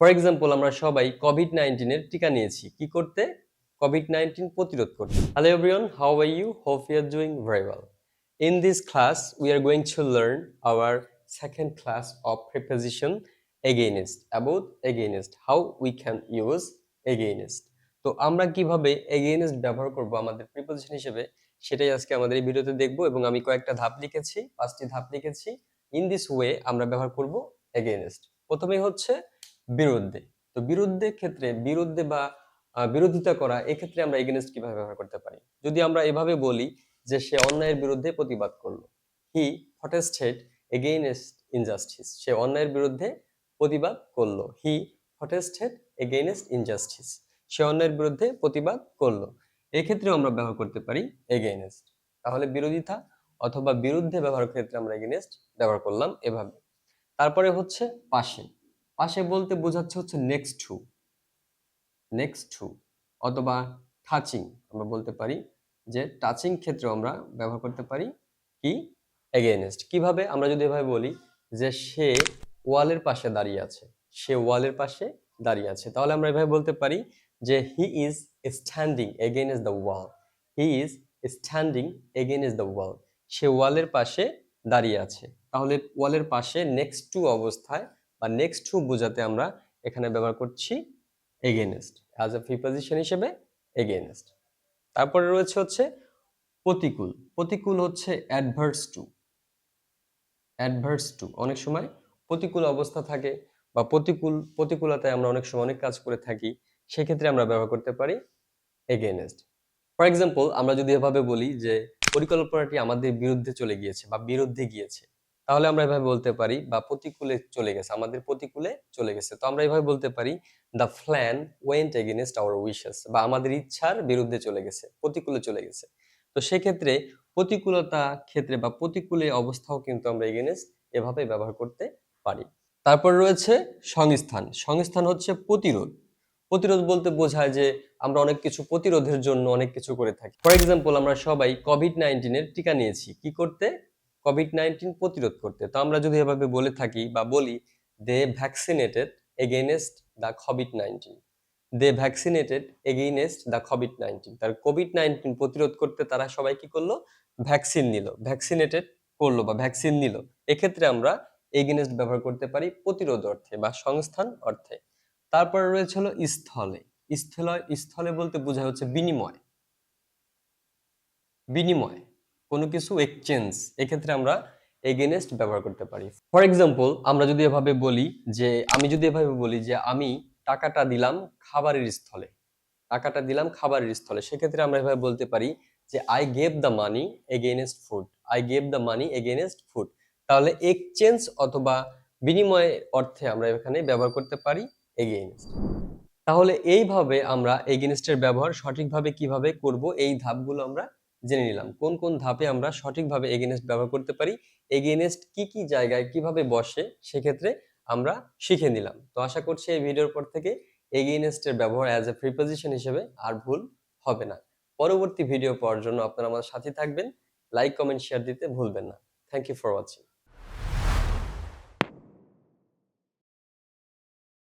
For example আমরা সবাই Covid নাইন্টিনের টিকা নিয়েছি। কি করতে? কোভিড নাইন্টিন প্রতিরোধ করতে। Hello everyone how are you hope you are doing very well In this class, we are going to learn our second class of preposition against about against how we can use against. তো আমরা কীভাবে against ব্যবহার করব আমাদের preposition হিসেবে সেটাই আজকে আমাদের এই ভিডিওতে দেখব এবং আমি কয়েকটা ধাপ লিখেছি পাঁচটি ধাপ লিখেছি। ইন দিস ওয়ে আমরা ব্যবহার করব against প্রথমেই হচ্ছে বিরুদ্ধে। তো বিরুদ্ধে ক্ষেত্রে বিরুদ্ধে বা বিরোধিতা করা এক্ষেত্রে আমরা এগেনস্ট কীভাবে ব্যবহার করতে পারি? যদি আমরা এভাবে বলি যে সে অন্যায়ের বিরুদ্ধে প্রতিবাদ করল হি প্রটেস্টেড এগেইনস্ট ইনজাস্টিস সে অন্যায়ের বিরুদ্ধে প্রতিবাদ করল হি প্রটেস্টেড এগেইনস্ট ইনজাস্টিস সে অন্যায়ের বিরুদ্ধে প্রতিবাদ করল, এক্ষেত্রেও আমরা ব্যবহার করতে পারি এগেইনস্ট তাহলে বিরোধিতা অথবা বিরুদ্ধে ব্যবহার ক্ষেত্রে আমরা এগেইনস্ট ব্যবহার করলাম এভাবে। তারপরে হচ্ছে পাশে পাশে বলতে বোঝাচ্ছে হচ্ছে নেক্সট টু নেক্সট টু অথবা টাচিং আমরা বলতে পারি যে টাচিং ক্ষেত্রে আমরা ব্যবহার করতে পারি কি? এগেনস্ট কীভাবে? আমরা যদি এভাবে বলি যে সে ওয়ালের পাশে দাঁড়িয়ে আছে, সে ওয়ালের পাশে দাঁড়িয়ে আছে। তাহলে আমরা এভাবে বলতে পারি যে he is standing against the wall he is standing against the wall সে ওয়ালের পাশে দাঁড়িয়ে আছে। তাহলে ওয়ালের পাশে নেক্সট টু অবস্থায় বা নেক্সট টু বোঝাতে আমরা এখানে ব্যবহার করছি এগেনস্ট অ্যাজ এ প্রিপোজিশন হিসেবে এগেনস্ট তারপরে রয়েছে হচ্ছে প্রতিকূল। প্রতিকূল হচ্ছে অ্যাডভার্স টু অ্যাডভার্স টু অনেক সময় প্রতিকূল অবস্থা থাকে বা প্রতিকূল, প্রতিকূলতায় আমরা অনেক সময় অনেক কাজ করে থাকি, সেক্ষেত্রে আমরা ব্যবহার করতে পারি এগেনস্ট ফর এক্সাম্পল আমরা যদি এভাবে বলি যে পরিকল্পনাটি আমাদের বিরুদ্ধে চলে গিয়েছে বা বিরুদ্ধে গিয়েছে তাহলে আমরা এভাবে বলতে পারি, বা প্রতিকূলে চলে গেছে, আমাদের প্রতিকূলে চলে গেছে। তো আমরা এভাবে বলতে পারি the plan went against our wishes বা আমাদের ইচ্ছার বিরুদ্ধে চলে গেছে, প্রতিকূলে চলে গেছে। তো সেক্ষেত্রে প্রতিকূলতা ক্ষেত্রে বা প্রতিকূলে অবস্থাও কিন্তু আমরা এগেনস্ট এভাবে ব্যবহার করতে পারি। তারপর রয়েছে সংস্থান। সংস্থান হচ্ছে প্রতিরোধ। প্রতিরোধ বলতে বোঝায় যে আমরা অনেক কিছু প্রতিরোধের জন্য অনেক কিছু করে থাকি। ফর এক্সাম্পল আমরা সবাই কোভিড নাইন্টিনের টিকা নিয়েছি। কি করতে? কোভিড নাইন্টিন প্রতিরোধ করতে। তো আমরা যদি এভাবে বলে থাকি বা বলি they vaccinated against the covid nineteen they vaccinated against the covid nineteen তার কোভিড নাইন্টিন প্রতিরোধ করতে তারা সবাই কি করল? ভ্যাকসিন নিল। ভ্যাকসিনেটেড করল বা ভ্যাকসিন নিল। এক্ষেত্রে আমরা এগেনস্ট ব্যবহার করতে পারি প্রতিরোধ অর্থে বা সংস্থান অর্থে। তারপরে রয়েছে হলো স্থলে। স্থলে স্থলে বলতে বোঝা হচ্ছে বিনিময়। বিনিময়। কোনো কিছু এক্সচেঞ্জ এক্ষেত্রে আমরা এগেনস্ট ব্যবহার করতে পারি। ফর এক্সাম্পল আমরা যদি এভাবে বলি যে, আমি যদি এভাবে বলি যে, আমি টাকাটা দিলাম খাবারের স্থলে। টাকাটা দিলাম খাবারের স্থলে। সেক্ষেত্রে আমরা এভাবে বলতে পারি যে I gave the money against food I gave the money against food তাহলে এক্সচেঞ্জ অথবা বিনিময় অর্থে আমরা এখানে ব্যবহার করতে পারি এগেনস্ট তাহলে এইভাবে আমরা এগেনস্টের ব্যবহার সঠিকভাবে কীভাবে করব, এই ধাপগুলো আমরা জেনে নিলাম। কোন কোন ধাপে আমরা সঠিকভাবে এগেনেস্ট ব্যবহার করতে পারি? এগেনেস্ট কি কি জায়গায় কীভাবে বসে? সেক্ষেত্রে আমরা শিখে নিলাম। তো আশা করছি এই ভিডিওর পর থেকে এগেনেস্টের ব্যবহার অ্যাজ এ প্রিপোজিশন হিসেবে আর ভুল হবে না। পরবর্তী ভিডিও পাওয়ার জন্য আপনারা আমাদের সাথে থাকবেন। লাইক কমেন্ট শেয়ার দিতে ভুলবেন না। Thank you for watching